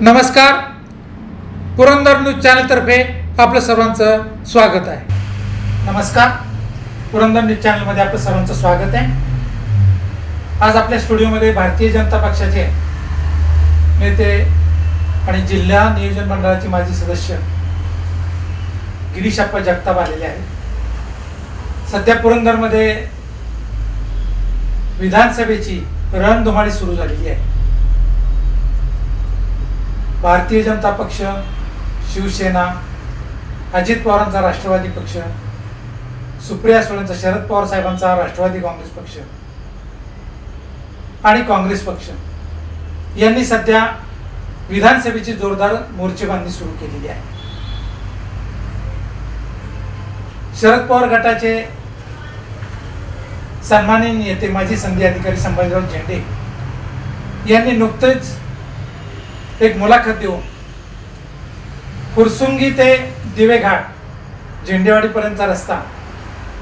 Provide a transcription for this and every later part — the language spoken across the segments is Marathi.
नमस्कार. पुरंदर न्यूज चॅनलतर्फे आपलं सर्वांचं स्वागत आहे. नमस्कार. पुरंदर न्यूज चॅनलमध्ये आपलं सर्वांचं स्वागत आहे. आज आपल्या स्टुडिओमध्ये भारतीय जनता पक्षाचे नेते आणि जिल्हा नियोजन मंडळाचे माजी सदस्य गिरीशप्पा जगताप आलेले आहेत. सध्या पुरंदरमध्ये विधानसभेची रणधुमाळी सुरू झालेली आहे. भारतीय जनता पक्ष शिवसेना अजित पवारांचा राष्ट्रवादी पक्ष सुप्रिया सुळेंचा शरद पवार साहेबांचा राष्ट्रवादी काँग्रेस पक्ष आणि काँग्रेस पक्ष. यांनी सध्या विधानसभेची जोरदार मोर्चेबांधणी सुरू केलेली आहे. शरद पवार गटाचे सन्माननीय नेते माजी संधी अधिकारी संभाजीराव झेंडे यांनी नुकतेच एक मुलाखत देऊ. फुरसुंगी ते दिवेघाट झेंडेवाडीपर्यंतचा रस्ता.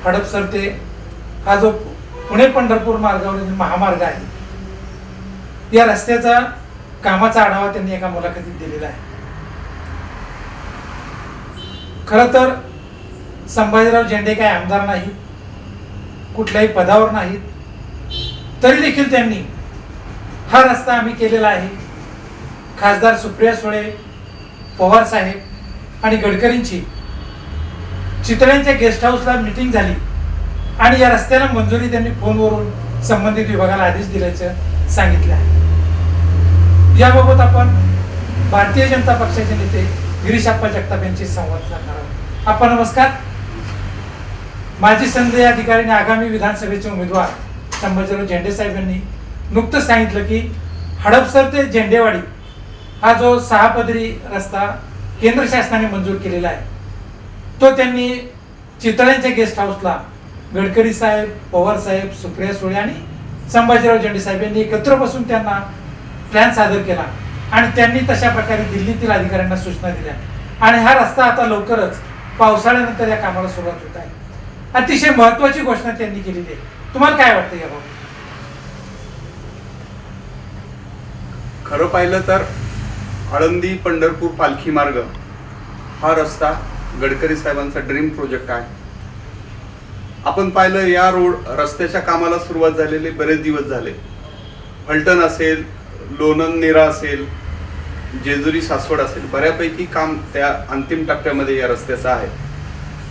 हडपसर ते हा जो पुणे पंढरपूर मार्गावरील महामार्ग आहे या रस्त्याचा कामाचा आढावा त्यांनी एका मुलाखतीत दिलेला आहे. खरं तर संभाजीराव झेंडे काही आमदार नाही कुठल्याही पदावर नाहीत तरी देखील त्यांनी हा रस्ता आम्ही केलेला आहे. खासदार सुप्रिया सुळे पवार साहेब आणि गडकरींची. चितळ्यांच्या गेस्ट हाऊसला मिटिंग झाली आणि या रस्त्याला मंजुरी त्यांनी फोनवरून संबंधित विभागाला आदेश दिल्याचं सांगितलं आहे. याबाबत आपण भारतीय जनता पक्षाचे नेते गिरीशाप्पा जगताप यांची संवाद साधणार आहोत. आपण नमस्कार. माजी संधी अधिकारीने आगामी विधानसभेचे उमेदवार संभाजीराव झेंडे साहेब यांनी नुकतंच सांगितलं की हडपसर ते झेंडेवाडी हा जो सहा पदरी रस्ता केंद्र शासनाने मंजूर केलेला आहे तो त्यांनी चितळ्यांच्या गेस्ट हाऊसला गडकरी साहेब पवार साहेब सुप्रिया सुळे आणि संभाजीराव झेंडे साहेब यांनी एकत्र बसून त्यांना प्लॅन सादर केला. आणि त्यांनी तशा प्रकारे दिल्लीतील अधिकाऱ्यांना सूचना दिल्या. आणि हा रस्ता आता लवकरच पावसाळ्यानंतर या कामाला सुरुवात होत आहे. अतिशय महत्वाची घोषणा त्यांनी केलेली आहे. तुम्हाला काय वाटतं याबाबत खरं पाहिलं तर आळंदी पंढरपूर पालखी मार्ग. हा रस्ता गडकरी साहेबांचा ड्रीम प्रोजेक्ट आहे. आपण पाहिलं या रोड रस्त्याच्या कामाला सुरुवात झालेले बरेच दिवस झाले. फलटण असेल लोणंद नेरा असेल जेजुरी सासवड असेल बऱ्यापैकी काम त्या अंतिम टप्प्यामध्ये या रस्त्याचं आहे.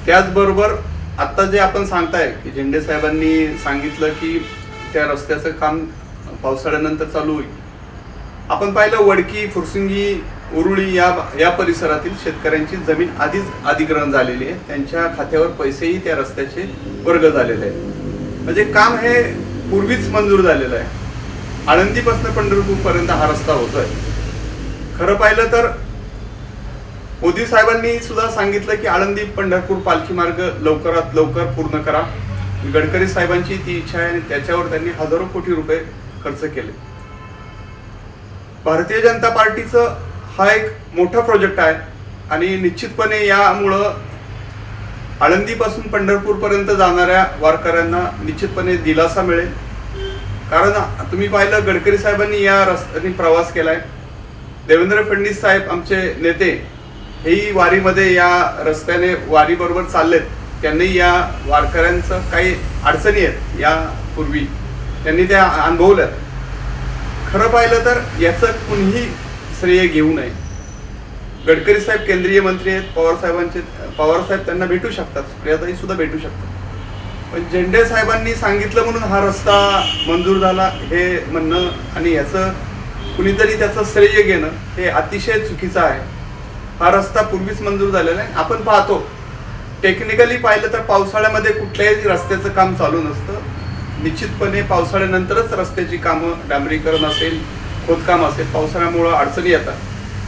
त्याचबरोबर आत्ता जे आपण सांगताय की झेंडे साहेबांनी सांगितलं की त्या रस्त्याचं काम पावसाळ्यानंतर चालू होईल. आपण पाहिलं वडकी फुरसुंगी उरुळी या या परिसरातील शेतकऱ्यांची जमीन आधीच अधिग्रहण झालेली आहे. त्यांच्या खात्यावर पैसेही त्या रस्त्याचे वर्ग झालेले आहेत. म्हणजे काम हे पूर्वीच मंजूर झालेलं आहे. आळंदीपासून पंढरपूरपर्यंत हा रस्ता होतोय. खरं पाहिलं तर मोदी साहेबांनी सुद्धा सांगितलं की आळंदी पंढरपूर पालखी मार्ग लवकरात लवकर पूर्ण करा. गडकरी साहेबांची ती इच्छा आहे आणि त्याच्यावर त्यांनी हजारो कोटी रुपये खर्च केले. भारतीय जनता पार्टीचं हा एक मोठा प्रोजेक्ट आहे. आणि निश्चितपणे यामुळं आळंदीपासून पंढरपूरपर्यंत जाणाऱ्या वारकऱ्यांना निश्चितपणे दिलासा मिळेल. कारण तुम्ही पाहिलं गडकरी साहेबांनी या रस्त्याने प्रवास केलाय. देवेंद्र फडणवीस साहेब आमचे नेते हेही वारीमध्ये या रस्त्याने वारीबरोबर चाललेत. त्यांनी या वारकऱ्यांचं काही अडचणी आहेत यापूर्वी. त्यांनी त्या अनुभवल्यात. खरं पाहिलं तर याचं कुणीही श्रेय घेऊ नये. गडकरी साहेब केंद्रीय मंत्री आहेत पवार साहेबांचे पवार साहेब त्यांना भेटू शकतात सुप्रियाताई सुद्धा भेटू शकतात. पण झेंडे साहेबांनी सांगितलं म्हणून हा रस्ता मंजूर झाला हे म्हणणं आणि याचं कुणीतरी त्याचं श्रेय घेणं हे अतिशय चुकीचं आहे. हा रस्ता पूर्वीच मंजूर झालेला आहे. आपण पाहतो टेक्निकली पाहिलं तर पावसाळ्यामध्ये कुठल्याही रस्त्याचं काम चालू नसतं. निश्चितपणे पावसाळ्यानंतरच रस्त्याची कामं डांबरीकरण असेल खोदकाम असेल पावसाळ्यामुळं अडचणी येतात.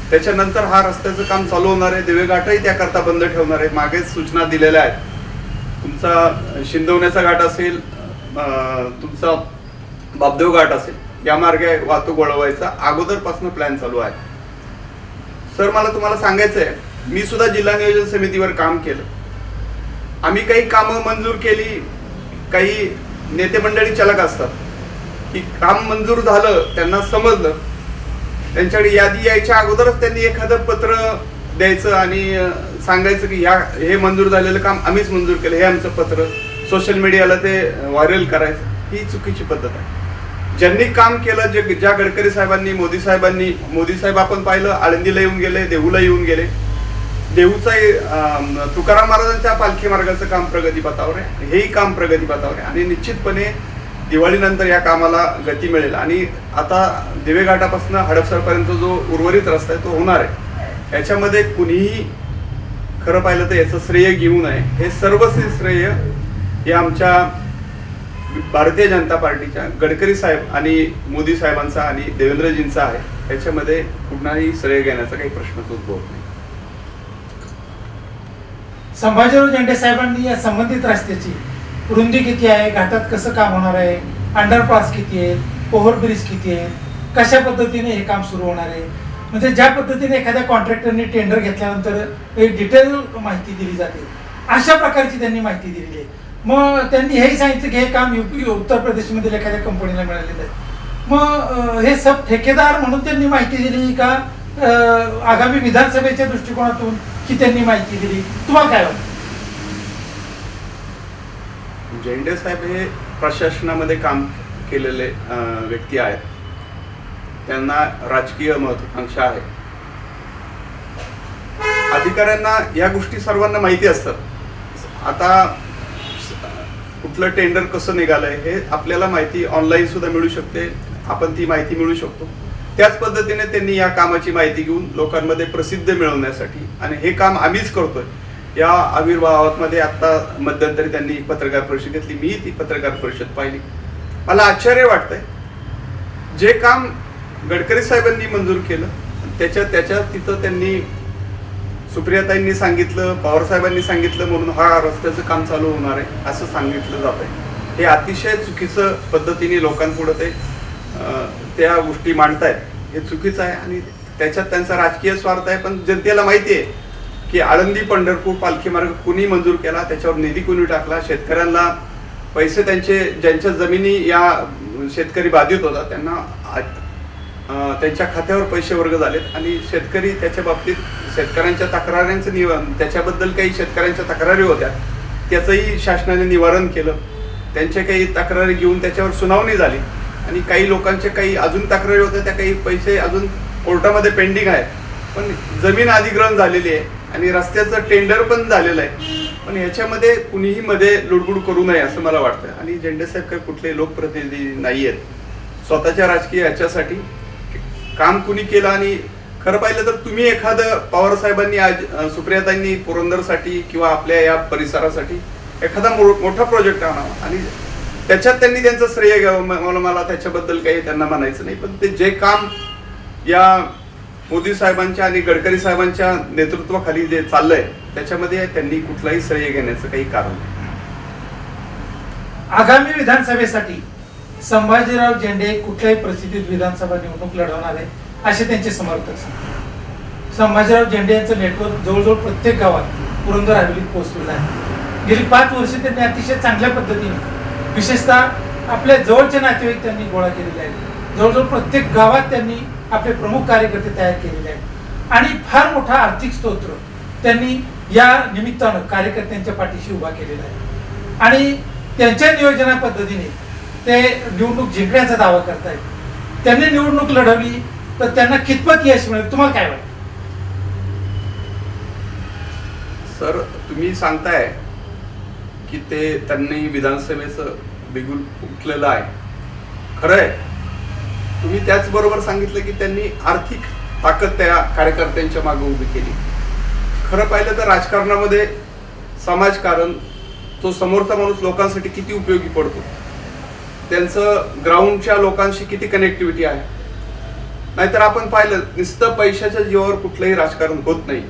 त्याच्यानंतर हा रस्त्याचं काम चालू होणार आहे दिवेघाटही त्याकरता बंद ठेवणार आहे. मागेच सूचना दिलेल्या आहेत. तुमचा शिंदवण्याचा घाट असेल तुमचा बाबदेव घाट असेल या मार्गे वाहतूक वळवायचा अगोदरपासून प्लॅन चालू आहे. सर मला तुम्हाला सांगायचं आहे मी सुद्धा जिल्हा नियोजन समितीवर काम केलं. आम्ही काही कामं मंजूर केली काही नेते मंडळी चलक असतात. की काम मंजूर झालं त्यांना समजलं. त्यांच्याकडे यादी यायच्या अगोदरच त्यांनी एखादं पत्र द्यायचं आणि सांगायचं की ह्या हे मंजूर झालेलं काम आम्हीच मंजूर केलं हे आमचं पत्र. सोशल मीडियाला ते व्हायरल करायचं. ही चुकीची पद्धत आहे. ज्यांनी काम केलं जे ज्या गडकरी साहेबांनी मोदी साहेबांनी मोदी साहेब आपण पाहिलं आळंदीला येऊन गेले देहूला येऊन गेले. देऊचा तुकाराम महाराजांच्या पालखी मार्गाचं काम प्रगतीपथावर आहे. हेही काम प्रगतीपथावर आहे. आणि निश्चितपणे दिवाळीनंतर या कामाला गती मिळेल. आणि आता दिवेघाटापासून हडपसरपर्यंत जो उर्वरित रस्ता आहे तो होणार आहे. याच्यामध्ये कुणीही खरं पाहिलं तर याचं श्रेय घेऊ नये. हे सर्वस्वी श्रेय हे आमच्या भारतीय जनता पार्टीच्या गडकरी साहेब आणि मोदी साहेबांचा आणि देवेंद्रजींचा आहे. याच्यामध्ये कुणाही श्रेय घेण्याचा काही प्रश्नच उद्भवत नाही. संभाजीराव झेंडे साहेबांनी या संबंधित रस्त्याची रुंदी किती आहे घाटात कसं काम होणार आहे अंडरपास किती आहे ओव्हरब्रिज किती आहे कशा पद्धतीने हे काम सुरू होणार आहे? म्हणजे ज्या पद्धतीने एखाद्या कॉन्ट्रॅक्टरने टेंडर घेतल्यानंतर एक डिटेल माहिती दिली जाते. अशा प्रकारची त्यांनी माहिती दिलेली आहे. मग त्यांनी हेही सांगितलं की हे काम युपी उत्तर प्रदेशमधील एखाद्या कंपनीला मिळालेलं आहे. मग हे सब ठेकेदार म्हणून त्यांनी माहिती दिली का आगामी विधानसभेच्या दृष्टिकोनातून की त्यांनी माहिती दिली. तुम्हाला काय वाटतं? म्हणजे जेंडे साहेब हे प्रशासनामध्ये काम केलेले व्यक्ती आहेत. त्यांना राजकीय महत्वाकांक्षा आहे. अधिकाऱ्यांना या गोष्टी सर्वांना माहिती असतात. आता कुठलं टेंडर कसं निघालंय हे आपल्याला माहिती ऑनलाईन सुद्धा मिळू शकते. आपण ती माहिती मिळू शकतो. त्याच पद्धतीने त्यांनी या कामाची माहिती घेऊन लोकांमध्ये प्रसिद्ध मिळवण्यासाठी आणि हे काम आम्हीच करतोय. या आविर्भावामध्ये आता मध्यंतरी त्यांनी पत्रकार परिषद घेतली मी ती पत्रकार परिषद पाहिली. मला आश्चर्य वाटतंय. जे काम गडकरी साहेबांनी मंजूर केलं त्याच्या त्याच्या तिथं त्यांनी सुप्रियाताईंनी सांगितलं पवार साहेबांनी सांगितलं म्हणून हा रस्त्याचं काम चालू होणार आहे असं सांगितलं जात आहे हे अतिशय चुकीचं पद्धतीने लोकांपुढं ते त्या गोष्टी मांडतायत. हे चुकीचं आहे आणि त्याच्यात त्यांचा राजकीय स्वार्थ आहे पण जनतेला माहिती आहे की आळंदी पंढरपूर पालखी मार्ग कुणी मंजूर केला? त्याच्यावर निधी कुणी टाकला? शेतकऱ्यांना पैसे त्यांचे ज्यांच्या जमिनी या शेतकरी बाधित होता त्यांना त्यांच्या खात्यावर पैसे वर्ग झालेत आणि शेतकरी त्याच्या बाबतीत शेतकऱ्यांच्या तक्रारांचं निवारण त्याच्याबद्दल काही शेतकऱ्यांच्या तक्रारी होत्या त्याचंही शासनाने निवारण केलं. त्यांच्या काही तक्रारी घेऊन त्याच्यावर सुनावणी झाली. आणि काही लोकांचे काही अजून तक्रारी होत्या त्या काही पैसे अजून कोर्टामध्ये पेंडिंग आहेत. पण जमीन अधिग्रहण झालेली आहे आणि रस्त्याचं टेंडर पण झालेलं आहे. पण ह्याच्यामध्ये कुणीही मध्ये लुडबुड करू नये असं मला वाटतं. आणि झेंडेसाहेब काही कुठले लोकप्रतिनिधी नाही आहेत. स्वतःच्या राजकीय याच्यासाठी काम कुणी केलं आणि खरं पाहिलं तर तुम्ही एखादं पवार साहेबांनी आज सुप्रियातांनी सुप्रियाताईंनी पुरंदरसाठी किंवा आपल्या या परिसरासाठी एखादा मो- मोठा प्रोजेक्ट आणावा आणि त्याच्यात त्यांनी त्यांचं श्रेय घ्यावं मला मला त्याच्याबद्दल काही त्यांना म्हणायचं नाही. पण ते जे काम या मोदी साहेबांच्या आणि गडकरी साहेबांच्या नेतृत्वाखाली जे चाललंय त्याच्यामध्ये त्यांनी कुठलाही श्रेय घेण्याचं काही कारण नाही. आगामी विधानसभेसाठी संभाजीराव झेंडे कुठल्याही परिस्थितीत विधानसभा निवडणूक लढवणार आहे असे त्यांचे समर्थक संभाजीराव झेंडे यांचं नेटवर्क जवळजवळ प्रत्येक गावात पुरंदर हवेलीत पोहोचलेलं आहे. गेली पाच वर्षे त्यांनी अतिशय चांगल्या पद्धतीने विशेषतः आपल्या जवळचे नातेवाईक त्यांनी गोळा केलेले आहेत. जवळजवळ प्रत्येक गावात त्यांनी आपले प्रमुख कार्यकर्ते तयार केलेले आहेत. आणि फार मोठा आर्थिक स्तोत्र त्यांनी या निमित्तानं कार्यकर्त्यांच्या पाठीशी उभा केलेला आहे. आणि त्यांच्या नियोजना पद्धतीने ते निवडणूक जिंकण्याचा दावा करतायत. त्यांनी निवडणूक लढवली तर त्यांना कितपत यश मिळेल? तुम्हाला काय वाटतं? सर तुम्ही सांगताय की ते त्यांनी विधानसभेचं बिगुल फुटलेलं आहे. खरं आहे तुम्ही त्याचबरोबर सांगितलं की त्यांनी आर्थिक ताकद त्या कार्यकर्त्यांच्या मागे उभी केली. खरं पाहिलं तर राजकारणामध्ये समाजकारण तो समोरचा माणूस लोकांसाठी किती उपयोगी पडतो. त्यांचं ग्राउंडच्या लोकांशी किती कनेक्टिव्हिटी आहे. नाहीतर आपण पाहिलं नुसतं पैशाच्या जीवावर कुठलंही राजकारण होत नाही.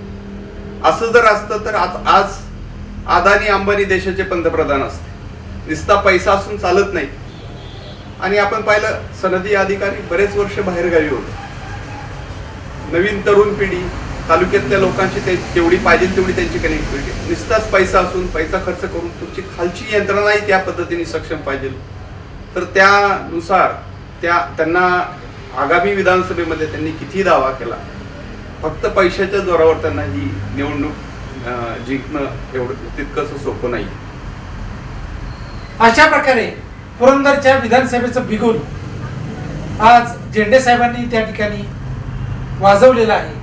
असं जर असतं तर आज आज अदानी अंबानी देशाचे पंतप्रधान असते. नुसता पैसा असून चालत नाही. आणि आपण पाहिलं सनदी अधिकारी बरेच वर्ष बाहेरगावी होते. नवीन तरुण पिढी तालुक्यातल्या लोकांची ते तेवढी पाहिजे तेवढी त्यांची कनेक्टिव्हिटी नुसताच पैसा असून पैसा खर्च करून तुमची खालची यंत्रणाही त्या पद्धतीने सक्षम पाहिजे. तर त्यानुसार त्या त्यांना आगामी विधानसभेमध्ये त्यांनी किती दावा केला? फक्त पैशाच्या जोरावर त्यांना ही निवडणूक जिंकणं एवढं तितकंच सोपं नाही. अशा प्रकारे पुरंदरच्या विधानसभेचं बिगुल आज झेंडे साहेबांनी त्या ठिकाणी वाजवलेलं आहे.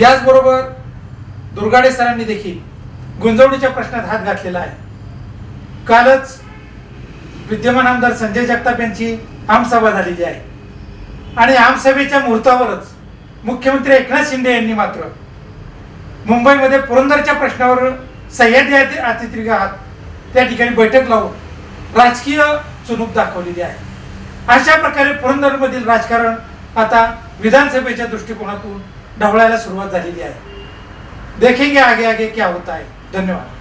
याचबरोबर दुर्गाडे सरांनी देखील गुंजवणीच्या प्रश्नात हात घातलेला आहे. कालच विद्यमान आमदार संजय जगताप यांची आमसभा झालेली आहे. आणि आमसभेच्या मुहूर्तावरच मुख्यमंत्री एकनाथ शिंदे यांनी मात्र मुंबईमध्ये पुरंदरच्या प्रश्नावर सह्याद्री अति- अतिथीगृहात त्या ठिकाणी बैठक लावून राजकीय चुनूक दाखवलेली आहे. अशा प्रकारे पुरंदरमधील राजकारण आता विधानसभेच्या दृष्टिकोनातून ढवळायला सुरुवात झालेली आहे. देखेंगे आगे आगे क्या होता है धन्यवाद.